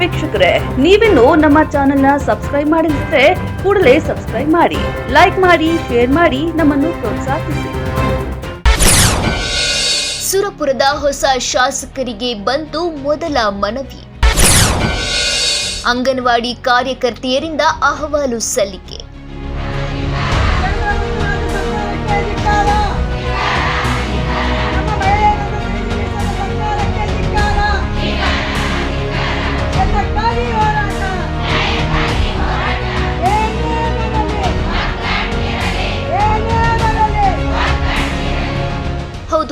ವೀಕ್ಷಕರೇ, ನೀವಿನ್ನು ನಮ್ಮ ಚಾನೆಲ್ನ ಸಬ್ಸ್ಕ್ರೈಬ್ ಮಾಡಿದ್ರೆ ಕೂಡಲೇ ಸಬ್ಸ್ಕ್ರೈಬ್ ಮಾಡಿ, ಲೈಕ್ ಮಾಡಿ, ಶೇರ್ ಮಾಡಿ, ನಮ್ಮನ್ನು ಪ್ರೋತ್ಸಾಹಿಸಿ. ಸುರಪುರದ ಹೊಸ ಶಾಸಕರಿಗೆ ಬಂತು ಮೊದಲ ಮನವಿ. ಅಂಗನವಾಡಿ ಕಾರ್ಯಕರ್ತೆಯರಿಂದ ಅಹವಾಲು ಸಲ್ಲಿಕೆ.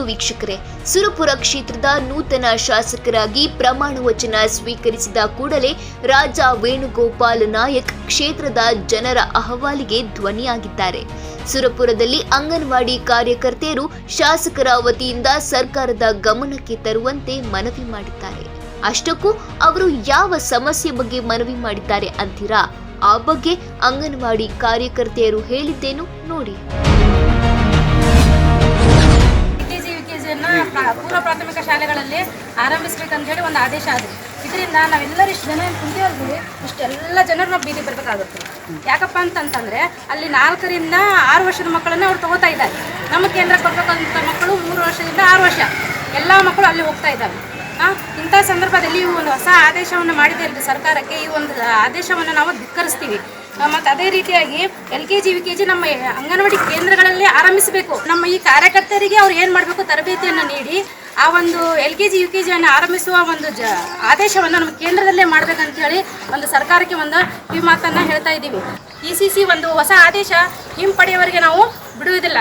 ವೀಕ್ಷಕರೇ, ಸುರಪುರ ಕ್ಷೇತ್ರದ ನೂತನ ಶಾಸಕರಾಗಿ ಪ್ರಮಾಣ ವಚನ ಸ್ವೀಕರಿಸಿದ ಕೂಡಲೇ ರಾಜ ವೇಣುಗೋಪಾಲ್ ನಾಯಕ್ ಕ್ಷೇತ್ರದ ಜನರ ಅಹವಾಲಿಗೆ ಧ್ವನಿಯಾಗಿದ್ದಾರೆ. ಸುರಪುರದಲ್ಲಿ ಅಂಗನವಾಡಿ ಕಾರ್ಯಕರ್ತೆಯರು ಶಾಸಕರ ವತಿಯಿಂದ ಸರ್ಕಾರದ ಗಮನಕ್ಕೆ ತರುವಂತೆ ಮನವಿ ಮಾಡಿದ್ದಾರೆ. ಅಷ್ಟಕ್ಕೂ ಅವರು ಯಾವ ಸಮಸ್ಯೆ ಬಗ್ಗೆ ಮನವಿ ಮಾಡಿದ್ದಾರೆ ಅಂತೀರಾ? ಆ ಬಗ್ಗೆ ಅಂಗನವಾಡಿ ಕಾರ್ಯಕರ್ತೆಯರು ಹೇಳಿದ್ದೇನು ನೋಡಿ. ಪೂರ್ವ ಪ್ರಾಥಮಿಕ ಶಾಲೆಗಳಲ್ಲಿ ಆರಂಭಿಸ್ಬೇಕಂತ ಹೇಳಿ ಒಂದು ಆದೇಶ ಆದ್ರೆ ಇದರಿಂದ ನಾವೆಲ್ಲರೂ ಇಷ್ಟು ಜನ ಕುಂತಿವಲ್ರಿ ಇಷ್ಟೆಲ್ಲ ಜನರು ನಾವು ಬೀದಿ ಬರಬೇಕಾಗುತ್ತೆ. ಯಾಕಪ್ಪ ಅಂತಂತಂದ್ರೆ ಅಲ್ಲಿ ನಾಲ್ಕರಿಂದ ಆರು ವರ್ಷದ ಮಕ್ಕಳನ್ನ ಅವ್ರು ತಗೋತಾ ಇದ್ದಾರೆ. ನಮ್ಮ ಕೇಂದ್ರಕ್ಕೆ ಕೊಡ್ಬೇಕಂತ ಮಕ್ಕಳು ಮೂರು ವರ್ಷದಿಂದ ಆರು ವರ್ಷ. ಎಲ್ಲ ಮಕ್ಕಳು ಅಲ್ಲಿ ಹೋಗ್ತಾ ಇದ್ದಾವೆ. ಇಂಥ ಸಂದರ್ಭದಲ್ಲಿ ಈ ಒಂದು ಹೊಸ ಆದೇಶವನ್ನು ಮಾಡಿದೆ ಸರ್ಕಾರಕ್ಕೆ. ಈ ಒಂದು ಆದೇಶವನ್ನು ನಾವು ಧಿಕ್ಕರಿಸ್ತೀವಿ. ಮತ್ತು ಅದೇ ರೀತಿಯಾಗಿ L K G U K G ನಮ್ಮ ಅಂಗನವಾಡಿ ಕೇಂದ್ರಗಳಲ್ಲಿ ಆರಂಭಿಸಬೇಕು. ನಮ್ಮ ಈ ಕಾರ್ಯಕರ್ತರಿಗೆ ಅವ್ರು ಏನು ಮಾಡಬೇಕು ತರಬೇತಿಯನ್ನು ನೀಡಿ ಆ ಒಂದು L K G, U K ಜಿಯನ್ನು ಆರಂಭಿಸುವ ಒಂದು ಜ, ಆದೇಶವನ್ನು ನಮ್ಮ ಕೇಂದ್ರದಲ್ಲೇ ಮಾಡ್ಬೇಕಂತ ಹೇಳಿ ಒಂದು ಸರ್ಕಾರಕ್ಕೆ ಒಂದು ಈ ಮಾತನ್ನು ಹೇಳ್ತಾ ಇದ್ದೀವಿ. ಇ ಸಿ ಸಿ ಒಂದು ಹೊಸ ಆದೇಶ ಹಿಂಪಡೆಯವರೆಗೆ ನಾವು ಬಿಡುವುದಿಲ್ಲ.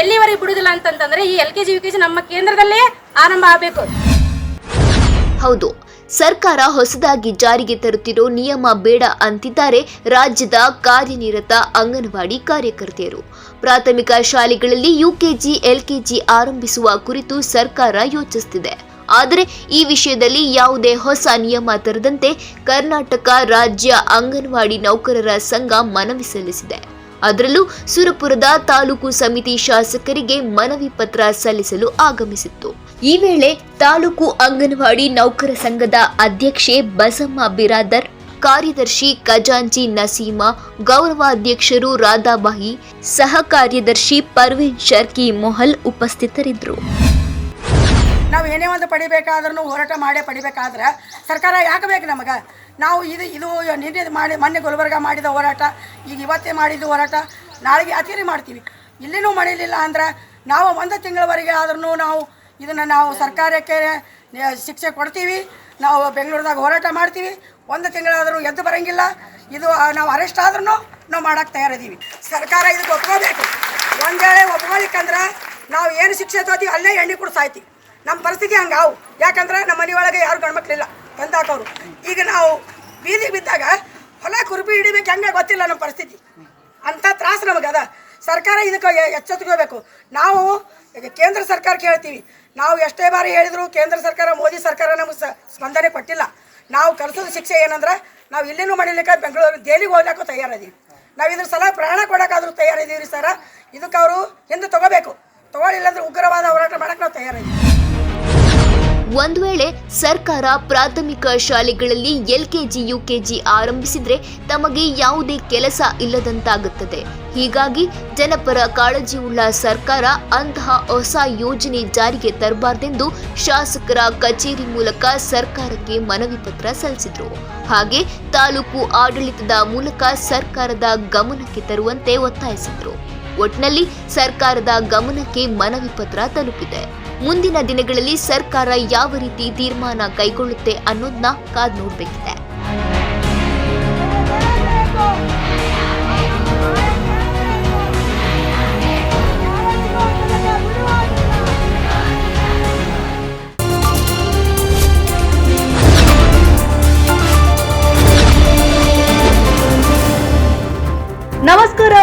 ಎಲ್ಲಿವರೆಗೆ ಬಿಡುವುದಿಲ್ಲ ಅಂತಂತಂದರೆ ಈ L K G, U K G ನಮ್ಮ ಕೇಂದ್ರದಲ್ಲೇ ಆರಂಭ ಆಗಬೇಕು. ಹೌದು. ಸರ್ಕಾರ ಹೊಸದಾಗಿ ಜಾರಿಗೆ ತರುತ್ತಿರೋ ನಿಯಮ ಬೇಡ ಅಂತಿದ್ದಾರೆ ರಾಜ್ಯದ ಕಾರ್ಯನಿರತ ಅಂಗನವಾಡಿ ಕಾರ್ಯಕರ್ತೆಯರು. ಪ್ರಾಥಮಿಕ ಶಾಲೆಗಳಲ್ಲಿ ಯುಕೆಜಿ, ಎಲ್ಕೆಜಿ ಆರಂಭಿಸುವ ಕುರಿತು ಸರ್ಕಾರ ಯೋಚಿಸುತ್ತಿದೆ ಆದರೆ ಈ ವಿಷಯದಲ್ಲಿ ಯಾವುದೇ ಹೊಸ ನಿಯಮ ತರದಂತೆ ಕರ್ನಾಟಕ ರಾಜ್ಯ ಅಂಗನವಾಡಿ ನೌಕರರ ಸಂಘ ಮನವಿ ಸಲ್ಲಿಸಿದೆ. ಅದರಲ್ಲೂ ಸುರಪುರದ ತಾಲೂಕು ಸಮಿತಿ ಶಾಸಕರಿಗೆ ಮನವಿ ಪತ್ರ ಸಲ್ಲಿಸಲು ಆಗಮಿಸಿತ್ತು. ಈ ವೇಳೆ ತಾಲೂಕು ಅಂಗನವಾಡಿ ನೌಕರ ಸಂಘದ ಅಧ್ಯಕ್ಷೆ ಬಸಮ್ಮ ಬಿರಾದರ್, ಕಾರ್ಯದರ್ಶಿ ಖಜಾಂಚಿ ನಸೀಮಾ ಗೌರವಾಧ್ಯಕ್ಷರು ರಾಧಾಬಾಯಿ, ಸಹ ಕಾರ್ಯದರ್ಶಿ ಪರ್ವೀನ್ ಶರ್ಕಿ ಮೊಹಲ್ ಉಪಸ್ಥಿತರಿದ್ದರು. ನಾವು ಏನೇ ಒಂದು ಪಡಿಬೇಕಾದ್ರೂ ಹೋರಾಟ ಮಾಡೇ ಪಡಿಬೇಕಾದ್ರೆ ಸರ್ಕಾರ ಯಾಕೆ ಬೇಕು ನಮಗೆ? ನಾವು ಇದು ಇದು ನಿನ್ನೆ ಮಾಡಿ ಮೊನ್ನೆ ಗುಲ್ಬರ್ಗ ಮಾಡಿದ ಹೋರಾಟ, ಈಗ ಇವತ್ತೇ ಮಾಡಿದ ಹೋರಾಟ, ನಾಳೆಗೆ ಅತಿರಿ ಮಾಡ್ತೀವಿ. ಇಲ್ಲಿನೂ ಮಾಡಲಿಲ್ಲ ಅಂದ್ರೆ ನಾವು ಒಂದು ತಿಂಗಳವರೆಗೆ ಆದ್ರೂ ನಾವು ಇದನ್ನು ನಾವು ಸರ್ಕಾರಕ್ಕೆ ಶಿಕ್ಷೆ ಕೊಡ್ತೀವಿ, ನಾವು ಬೆಂಗಳೂರದಾಗ ಹೋರಾಟ ಮಾಡ್ತೀವಿ, ಒಂದು ತಿಂಗಳಾದರೂ ಎದ್ದು ಬರೋಂಗಿಲ್ಲ, ಇದು ನಾವು ಅರೆಸ್ಟ್ ಆದ್ರೂ ನಾವು ಮಾಡೋಕ್ಕೆ ತಯಾರಿದ್ದೀವಿ. ಸರ್ಕಾರ ಇದಕ್ಕೆ ಒಪ್ಕೋಬೇಕು. ಒಂದು ವೇಳೆ ಒಪ್ಕೊಳಿಕ್ಕಂದ್ರೆ ನಾವು ಏನು ಶಿಕ್ಷೆ ತೋತೀವಿ, ಅಲ್ಲೇ ಎಣ್ಣೆ ಕೂಡ ಸಾಯ್ತೀವಿ ನಮ್ಮ ಪರಿಸ್ಥಿತಿ ಹಂಗೆ ಅವು ಯಾಕಂದ್ರೆ ನಮ್ಮ ಮನೆಯೊಳಗೆ ತಂದಾಕವರು ಈಗ ನಾವು ಬೀದಿಗೆ ಬಿದ್ದಾಗ ಹೊಲ ಕುರುಪಿ ಹಿಡಿಬೇಕು, ಹೆಂಗೆ ಗೊತ್ತಿಲ್ಲ ನಮ್ಮ ಪರಿಸ್ಥಿತಿ. ಅಂಥ ತ್ರಾಸು ನಮಗೆ ಅದ. ಸರ್ಕಾರ ಇದಕ್ಕೆ ಎಚ್ಚೆತ್ಕೋಬೇಕು ನಾವು ಕೇಂದ್ರ ಸರ್ಕಾರಕ್ಕೆ ಹೇಳ್ತೀವಿ. ನಾವು ಎಷ್ಟೇ ಬಾರಿ ಹೇಳಿದ್ರು ಕೇಂದ್ರ ಸರ್ಕಾರ, ಮೋದಿ ಸರ್ಕಾರ ನಮಗೆ ಸ್ಪಂದನೆ ಕೊಟ್ಟಿಲ್ಲ. ನಾವು ಕಲಿಸೋದು ಶಿಕ್ಷೆ ಏನಂದ್ರೆ ನಾವು ಇಲ್ಲಿನೂ ಮಾಡಲಿಕ್ಕೆ ಬೆಂಗಳೂರು ದೆಹಲಿಗೆ ಹೋಗ್ಲಿಕ್ಕೂ ತಯಾರಿದ್ದೀವಿ. ನಾವು ಇದ್ರ ಸಲ ಪ್ರಾಣ ಕೊಡೋಕ್ಕಾದ್ರೂ ತಯಾರಿದ್ದೀವಿ ಸರ. ಇದಕ್ಕೆ ಅವರು ಹಿಂದೆ ತಗೋಬೇಕು. ತಗೊಳ್ಳಿಲ್ಲ ಅಂದ್ರೆ ಉಗ್ರವಾದ ಹೋರಾಟ ಮಾಡಕ್ಕೆ ನಾವು ತಯಾರಿದ್ದೀವಿ. ಒಂದು ವೇಳೆ ಸರ್ಕಾರ ಪ್ರಾಥಮಿಕ ಶಾಲೆಗಳಲ್ಲಿ ಎಲ್ಕೆಜಿ ಯುಕೆಜಿ ಆರಂಭಿಸಿದ್ರೆ ತಮಗೆ ಯಾವುದೇ ಕೆಲಸ ಇಲ್ಲದಂತಾಗುತ್ತದೆ. ಹೀಗಾಗಿ ಜನಪರ ಉಳ್ಳ ಸರ್ಕಾರ ಅಂತಹ ಹೊಸ ಯೋಜನೆ ಜಾರಿಗೆ ತರಬಾರ್ದೆಂದು ಶಾಸಕರ ಕಚೇರಿ ಮೂಲಕ ಸರ್ಕಾರಕ್ಕೆ ಮನವಿ ಪತ್ರ ಸಲ್ಲಿಸಿದ್ರು. ಹಾಗೆ ತಾಲೂಕು ಆಡಳಿತದ ಮೂಲಕ ಸರ್ಕಾರದ ಗಮನಕ್ಕೆ ತರುವಂತೆ ಒತ್ತಾಯಿಸಿದ್ರು. ಒಟ್ನಲ್ಲಿ ಸರ್ಕಾರದ ಗಮನಕ್ಕೆ ಮನವಿ ಪತ್ರ ತಲುಪಿದೆ. ಮುಂದಿನ ದಿನಗಳಲ್ಲಿ ಸರ್ಕಾರ ಯಾವ ರೀತಿ ತೀರ್ಮಾನ ಕೈಗೊಳ್ಳುತ್ತೆ ಅನ್ನೋದನ್ನ ಕಾದ್ ನೋಡ್ಬೇಕಿದೆ.